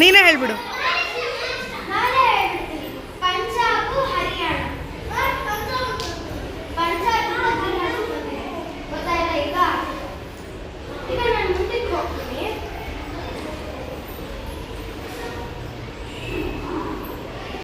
ನೀನೇ ಹೇಳ್ಬಿಡು.